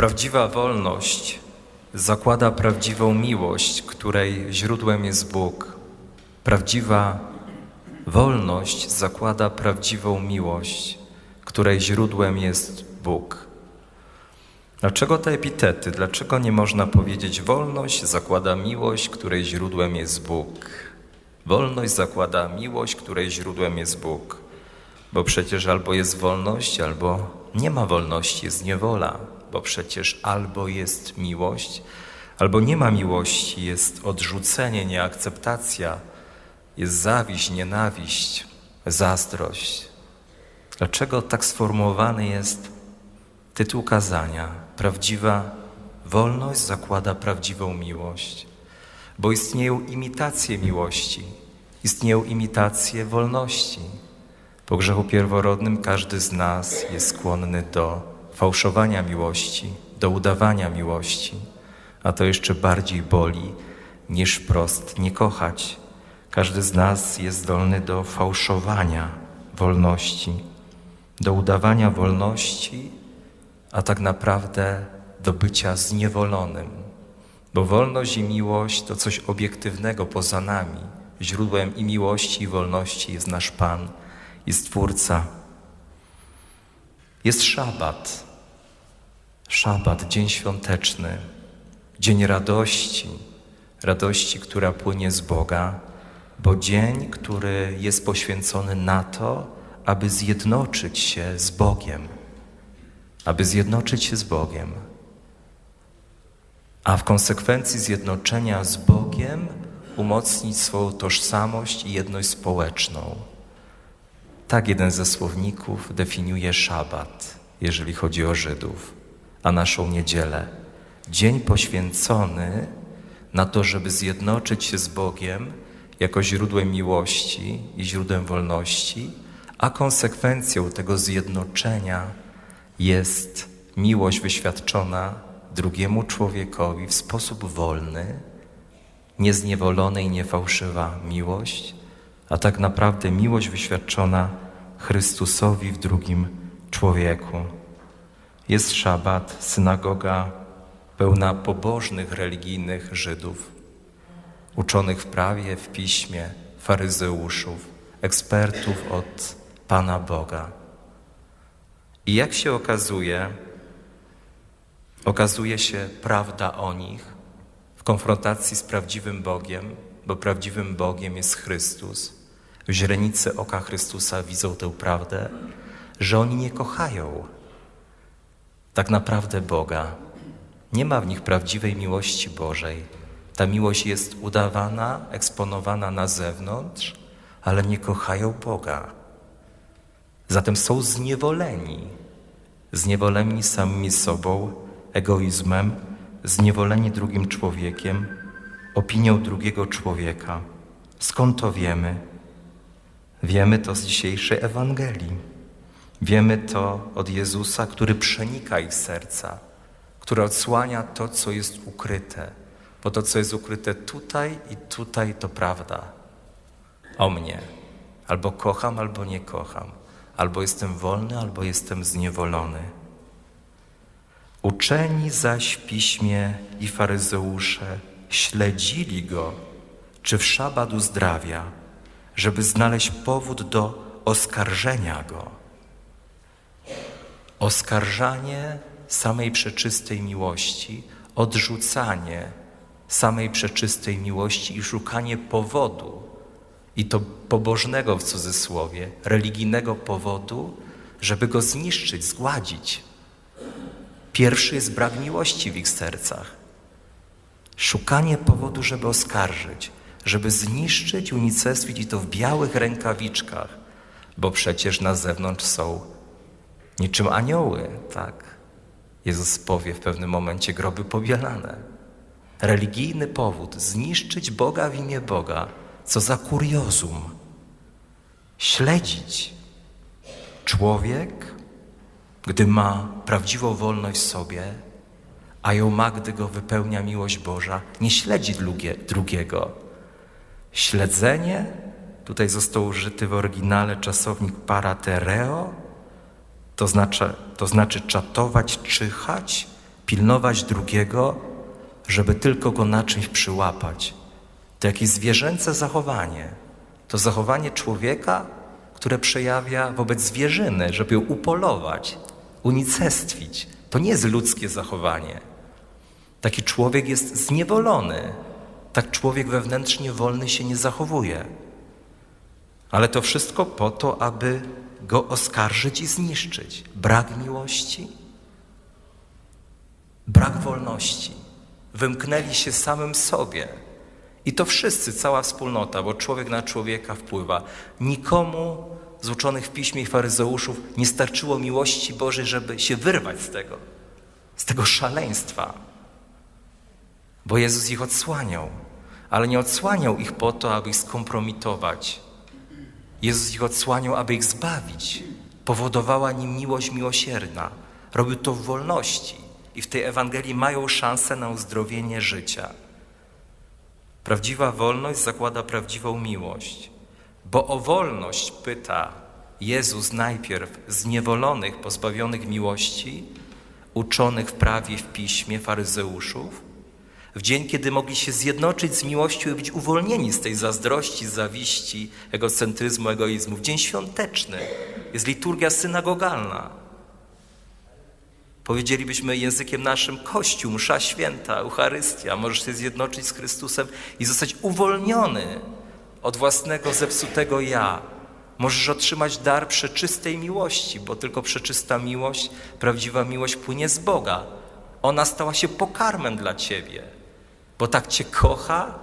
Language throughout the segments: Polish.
Prawdziwa wolność zakłada prawdziwą miłość, której źródłem jest Bóg. Prawdziwa wolność zakłada prawdziwą miłość, której źródłem jest Bóg. Dlaczego te epitety? Dlaczego nie można powiedzieć wolność zakłada miłość, której źródłem jest Bóg? Wolność zakłada miłość, której źródłem jest Bóg. Bo przecież albo jest wolność, albo nie ma wolności, jest niewola. Bo przecież albo jest miłość, albo nie ma miłości, jest odrzucenie, nieakceptacja, jest zawiść, nienawiść, zazdrość. Dlaczego tak sformułowany jest tytuł kazania? Prawdziwa wolność zakłada prawdziwą miłość, bo istnieją imitacje miłości, istnieją imitacje wolności. Po grzechu pierworodnym każdy z nas jest skłonny do fałszowania miłości, do udawania miłości, a to jeszcze bardziej boli niż wprost nie kochać. Każdy z nas jest zdolny do fałszowania wolności, do udawania wolności, a tak naprawdę do bycia zniewolonym. Bo wolność i miłość to coś obiektywnego poza nami. Źródłem i miłości, i wolności jest nasz Pan, jest Twórca. Jest szabat. Szabat, dzień świąteczny, dzień radości, radości, która płynie z Boga, bo dzień, który jest poświęcony na to, aby zjednoczyć się z Bogiem, aby zjednoczyć się z Bogiem, a w konsekwencji zjednoczenia z Bogiem umocnić swoją tożsamość i jedność społeczną. Tak jeden ze słowników definiuje szabat, jeżeli chodzi o Żydów, a naszą niedzielę. Dzień poświęcony na to, żeby zjednoczyć się z Bogiem jako źródłem miłości i źródłem wolności, a konsekwencją tego zjednoczenia jest miłość wyświadczona drugiemu człowiekowi w sposób wolny, niezniewolona i niefałszywa miłość, a tak naprawdę miłość wyświadczona Chrystusowi w drugim człowieku. Jest szabat, synagoga pełna pobożnych, religijnych Żydów, uczonych w prawie, w piśmie, faryzeuszów, ekspertów od Pana Boga. I jak się okazuje, okazuje się prawda o nich w konfrontacji z prawdziwym Bogiem, bo prawdziwym Bogiem jest Chrystus. W źrenicy oka Chrystusa widzą tę prawdę, że oni nie kochają tak naprawdę Boga. Nie ma w nich prawdziwej miłości Bożej. Ta miłość jest udawana, eksponowana na zewnątrz, ale nie kochają Boga. Zatem są zniewoleni, zniewoleni samymi sobą, egoizmem, zniewoleni drugim człowiekiem, opinią drugiego człowieka. Skąd to wiemy? Wiemy to z dzisiejszej Ewangelii. Wiemy to od Jezusa, który przenika ich serca, który odsłania to, co jest ukryte, bo to, co jest ukryte tutaj i tutaj, to prawda o mnie. Albo kocham, albo nie kocham. Albo jestem wolny, albo jestem zniewolony. Uczeni zaś piśmie i faryzeusze śledzili go, czy w szabat uzdrawia, żeby znaleźć powód do oskarżenia go. Oskarżanie samej przeczystej miłości, odrzucanie samej przeczystej miłości i szukanie powodu, i to pobożnego w cudzysłowie, religijnego powodu, żeby go zniszczyć, zgładzić. Pierwszy jest brak miłości w ich sercach. Szukanie powodu, żeby oskarżyć, żeby zniszczyć, unicestwić i to w białych rękawiczkach, bo przecież na zewnątrz są niczym anioły, tak? Jezus powie w pewnym momencie groby pobielane. Religijny powód zniszczyć Boga w imię Boga, co za kuriozum. Śledzić. Człowiek, gdy ma prawdziwą wolność sobie, a ją ma, gdy go wypełnia miłość Boża, nie śledzi drugie, drugiego. Śledzenie, tutaj został użyty w oryginale czasownik paratereo, to znaczy, to znaczy czatować, czyhać, pilnować drugiego, żeby tylko go na czymś przyłapać. To jakieś zwierzęce zachowanie. To zachowanie człowieka, które przejawia wobec zwierzyny, żeby ją upolować, unicestwić. To nie jest ludzkie zachowanie. Taki człowiek jest zniewolony. Tak człowiek wewnętrznie wolny się nie zachowuje. Ale to wszystko po to, aby go oskarżyć i zniszczyć. Brak miłości, brak wolności. Wymknęli się samym sobie. I to wszyscy, cała wspólnota, bo człowiek na człowieka wpływa. Nikomu z uczonych w piśmie i faryzeuszów nie starczyło miłości Bożej, żeby się wyrwać z tego, z tego szaleństwa. Bo Jezus ich odsłaniał, ale nie odsłaniał ich po to, aby ich skompromitować. Jezus ich odsłaniał, aby ich zbawić. Powodowała nim miłość miłosierna. Robił to w wolności i w tej Ewangelii mają szansę na uzdrowienie życia. Prawdziwa wolność zakłada prawdziwą miłość, bo o wolność pyta Jezus najpierw zniewolonych, pozbawionych miłości, uczonych w prawie w piśmie faryzeuszów, w dzień, kiedy mogli się zjednoczyć z miłością i być uwolnieni z tej zazdrości, zawiści, egocentryzmu, egoizmu. W dzień świąteczny jest liturgia synagogalna. Powiedzielibyśmy językiem naszym Kościół, msza święta, Eucharystia. Możesz się zjednoczyć z Chrystusem i zostać uwolniony od własnego zepsutego ja. Możesz otrzymać dar przeczystej miłości, bo tylko przeczysta miłość, prawdziwa miłość płynie z Boga. Ona stała się pokarmem dla Ciebie, bo tak Cię kocha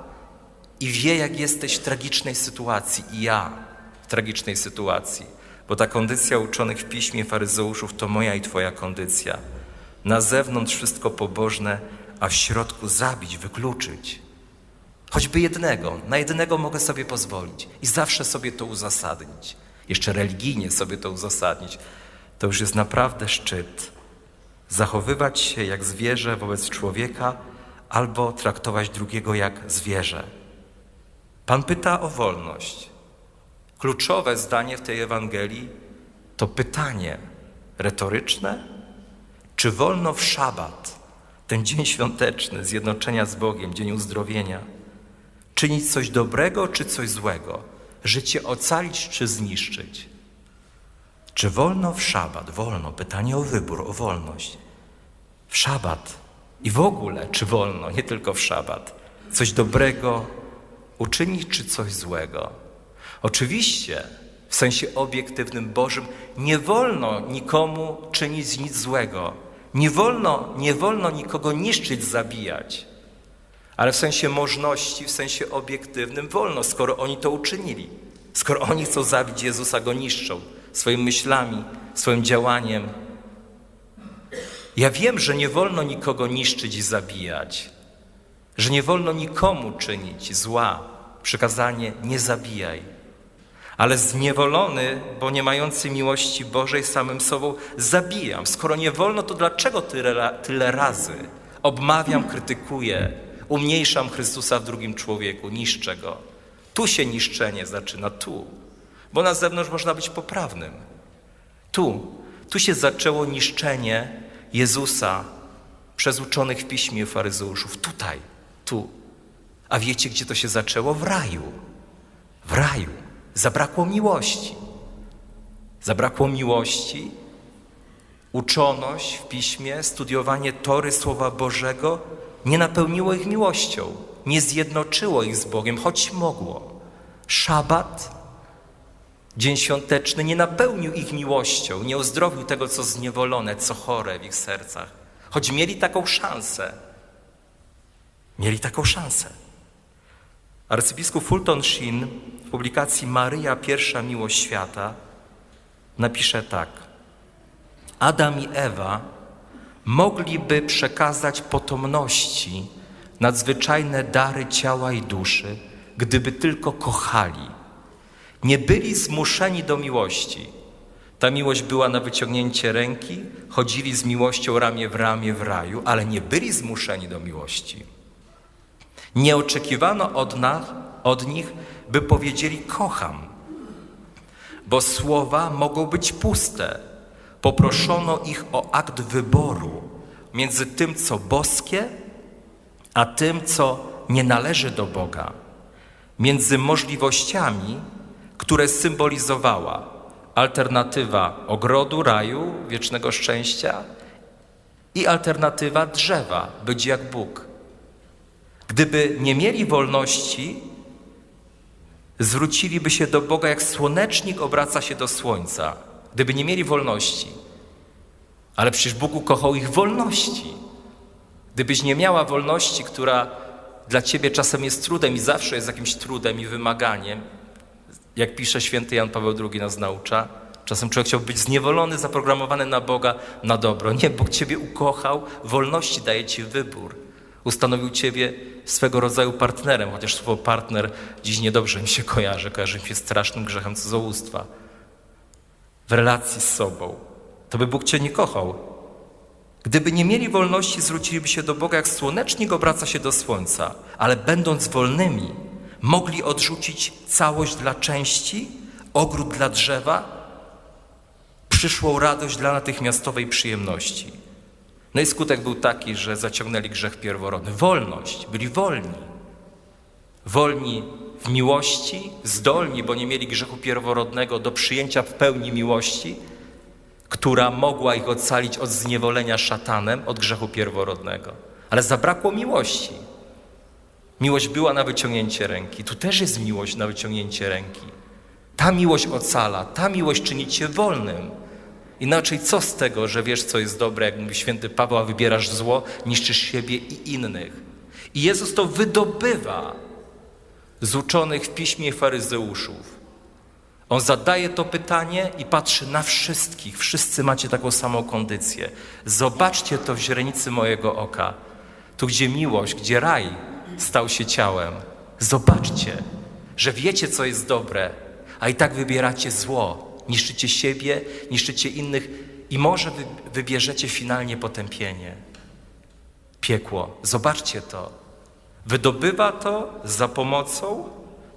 i wie, jak jesteś w tragicznej sytuacji i ja w tragicznej sytuacji. Bo ta kondycja uczonych w piśmie faryzeuszów to moja i Twoja kondycja. Na zewnątrz wszystko pobożne, a w środku zabić, wykluczyć. Choćby jednego, na jednego mogę sobie pozwolić i zawsze sobie to uzasadnić. Jeszcze religijnie sobie to uzasadnić. To już jest naprawdę szczyt. Zachowywać się jak zwierzę wobec człowieka albo traktować drugiego jak zwierzę. Pan pyta o wolność. Kluczowe zdanie w tej Ewangelii to pytanie retoryczne, czy wolno w szabat, ten dzień świąteczny, zjednoczenia z Bogiem, dzień uzdrowienia, czynić coś dobrego czy coś złego, życie ocalić czy zniszczyć? Czy wolno w szabat? Wolno. Pytanie o wybór, o wolność. W szabat i w ogóle, czy wolno, nie tylko w szabat, coś dobrego uczynić czy coś złego? Oczywiście, w sensie obiektywnym Bożym, nie wolno nikomu czynić nic złego. Nie wolno, nie wolno nikogo niszczyć, zabijać. Ale w sensie możności, w sensie obiektywnym wolno, skoro oni to uczynili. Skoro oni chcą zabić Jezusa, go niszczą swoimi myślami, swoim działaniem. Ja wiem, że nie wolno nikogo niszczyć i zabijać, że nie wolno nikomu czynić zła. Przykazanie nie zabijaj. Ale zniewolony, bo nie mający miłości Bożej samym sobą, zabijam. Skoro nie wolno, to dlaczego tyle, tyle razy obmawiam, krytykuję, umniejszam Chrystusa w drugim człowieku, niszczę go? Tu się niszczenie zaczyna, tu. Bo na zewnątrz można być poprawnym. Tu, tu się zaczęło niszczenie Jezusa przez uczonych w piśmie faryzeuszów. Tutaj, tu. A wiecie, gdzie to się zaczęło? W raju. W raju. Zabrakło miłości. Zabrakło miłości, uczoność w piśmie, studiowanie tory Słowa Bożego nie napełniło ich miłością, nie zjednoczyło ich z Bogiem, choć mogło. Szabat, dzień świąteczny, nie napełnił ich miłością, nie uzdrowił tego, co zniewolone, co chore w ich sercach, choć mieli taką szansę. Mieli taką szansę. Arcybiskup Fulton Sheen w publikacji Maryja Pierwsza Miłość Świata napisze tak. Adam i Ewa mogliby przekazać potomności nadzwyczajne dary ciała i duszy, gdyby tylko kochali. Nie byli zmuszeni do miłości. Ta miłość była na wyciągnięcie ręki, chodzili z miłością ramię w ramię w raju, ale nie byli zmuszeni do miłości. Nie oczekiwano od, nas, od nich, by powiedzieli kocham, bo słowa mogą być puste. Poproszono ich o akt wyboru między tym, co boskie, a tym, co nie należy do Boga, między możliwościami, które symbolizowała alternatywa ogrodu, raju, wiecznego szczęścia i alternatywa drzewa, być jak Bóg. Gdyby nie mieli wolności, zwróciliby się do Boga, jak słonecznik obraca się do słońca. Gdyby nie mieli wolności. Ale przecież Bóg ukochał ich wolności. Gdybyś nie miała wolności, która dla ciebie czasem jest trudem i zawsze jest jakimś trudem i wymaganiem, jak pisze święty Jan Paweł II nas naucza, czasem człowiek chciał być zniewolony, zaprogramowany na Boga, na dobro. Nie, Bóg ciebie ukochał, wolności daje ci wybór. Ustanowił ciebie swego rodzaju partnerem, chociaż słowo partner dziś niedobrze mi się kojarzy, kojarzy mi się strasznym grzechem cudzołóstwa. W relacji z sobą. To by Bóg cię nie kochał. Gdyby nie mieli wolności, zwróciliby się do Boga, jak słonecznik obraca się do słońca, ale będąc wolnymi, mogli odrzucić całość dla części, ogród dla drzewa, przyszłą radość dla natychmiastowej przyjemności. No i skutek był taki, że zaciągnęli grzech pierworodny. Wolność, byli wolni. Wolni w miłości, zdolni, bo nie mieli grzechu pierworodnego do przyjęcia w pełni miłości, która mogła ich ocalić od zniewolenia szatanem, od grzechu pierworodnego. Ale zabrakło miłości. Miłość była na wyciągnięcie ręki. Tu też jest miłość na wyciągnięcie ręki. Ta miłość ocala, ta miłość czyni cię wolnym. Inaczej co z tego, że wiesz, co jest dobre, jak mówi święty Paweł, a wybierasz zło, niszczysz siebie i innych. I Jezus to wydobywa z uczonych w piśmie faryzeuszów. On zadaje to pytanie i patrzy na wszystkich. Wszyscy macie taką samą kondycję. Zobaczcie to w źrenicy mojego oka. Tu, gdzie miłość, gdzie raj stał się ciałem. Zobaczcie, że wiecie, co jest dobre, a i tak wybieracie zło. Niszczycie siebie, niszczycie innych i może wy, wybierzecie finalnie potępienie. Piekło. Zobaczcie to. Wydobywa to za pomocą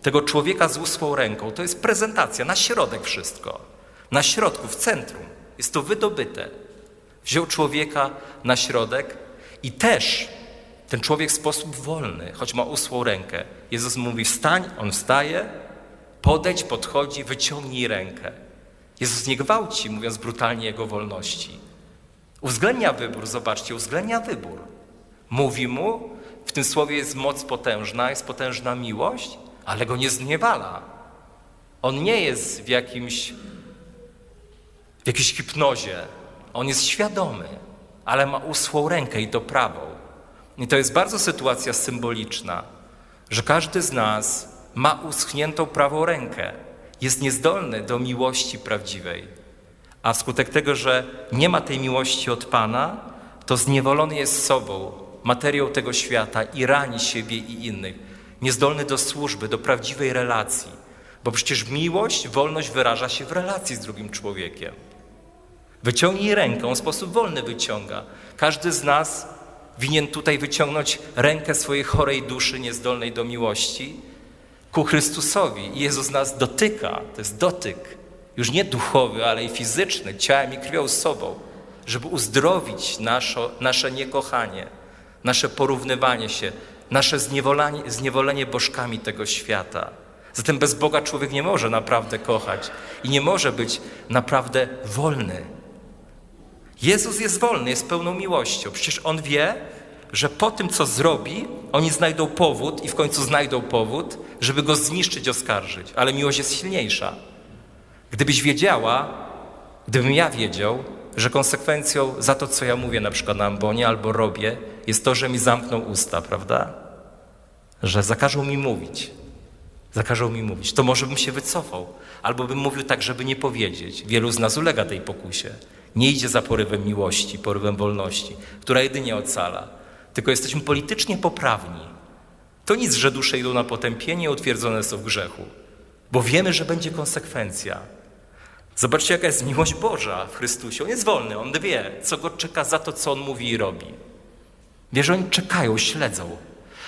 tego człowieka z usłą ręką. To jest prezentacja, na środek wszystko. Na środku, w centrum. Jest to wydobyte. Wziął człowieka na środek i też ten człowiek w sposób wolny, choć ma usłą rękę. Jezus mówi wstań, on wstaje, podejdź, podchodzi, wyciągnij rękę. Jezus nie gwałci, mówiąc brutalnie, jego wolności. Uwzględnia wybór, zobaczcie, uwzględnia wybór. Mówi mu, w tym słowie jest moc potężna, jest potężna miłość, ale go nie zniewala. On nie jest w jakimś, w jakiejś hipnozie. On jest świadomy, ale ma usłą rękę i to prawą. I to jest bardzo sytuacja symboliczna, że każdy z nas ma uschniętą prawą rękę. Jest niezdolny do miłości prawdziwej. A wskutek tego, że nie ma tej miłości od Pana, to zniewolony jest sobą, materią tego świata i rani siebie i innych niezdolny do służby, do prawdziwej relacji. Bo przecież miłość, wolność wyraża się w relacji z drugim człowiekiem. Wyciągnij rękę, on w sposób wolny wyciąga. Każdy z nas winien tutaj wyciągnąć rękę swojej chorej duszy, niezdolnej do miłości, ku Chrystusowi. I Jezus nas dotyka, to jest dotyk, już nie duchowy, ale i fizyczny, ciałem i krwią sobą, żeby uzdrowić nasze, nasze niekochanie, nasze porównywanie się, nasze zniewolenie, zniewolenie bożkami tego świata. Zatem bez Boga człowiek nie może naprawdę kochać i nie może być naprawdę wolny. Jezus jest wolny, jest pełną miłością. Przecież On wie, że po tym, co zrobi, oni znajdą powód i w końcu znajdą powód, żeby go zniszczyć, oskarżyć. Ale miłość jest silniejsza. Gdybyś wiedziała, gdybym ja wiedział, że konsekwencją za to, co ja mówię na przykład na ambonie albo robię, jest to, że mi zamkną usta, prawda? Że zakażą mi mówić. Zakażą mi mówić. To może bym się wycofał, albo bym mówił tak, żeby nie powiedzieć. Wielu z nas ulega tej pokusie. Nie idzie za porywem miłości, porywem wolności, która jedynie ocala. Tylko jesteśmy politycznie poprawni. To nic, że dusze idą na potępienie, utwierdzone są w grzechu, bo wiemy, że będzie konsekwencja. Zobaczcie, jaka jest miłość Boża w Chrystusie. On jest wolny, on wie, co go czeka za to, co on mówi i robi. Wie, że oni czekają, śledzą,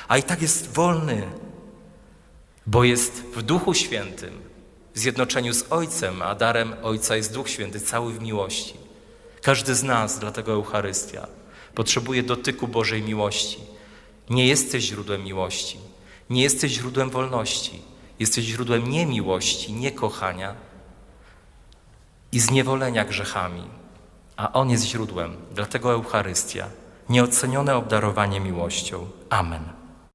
a i tak jest wolny, bo jest w Duchu Świętym, w zjednoczeniu z Ojcem, a darem Ojca jest Duch Święty, cały w miłości. Każdy z nas, dlatego Eucharystia. Potrzebuje dotyku Bożej miłości. Nie jesteś źródłem miłości. Nie jesteś źródłem wolności. Jesteś źródłem niemiłości, niekochania i zniewolenia grzechami. A On jest źródłem. Dlatego Eucharystia. Nieocenione obdarowanie miłością. Amen.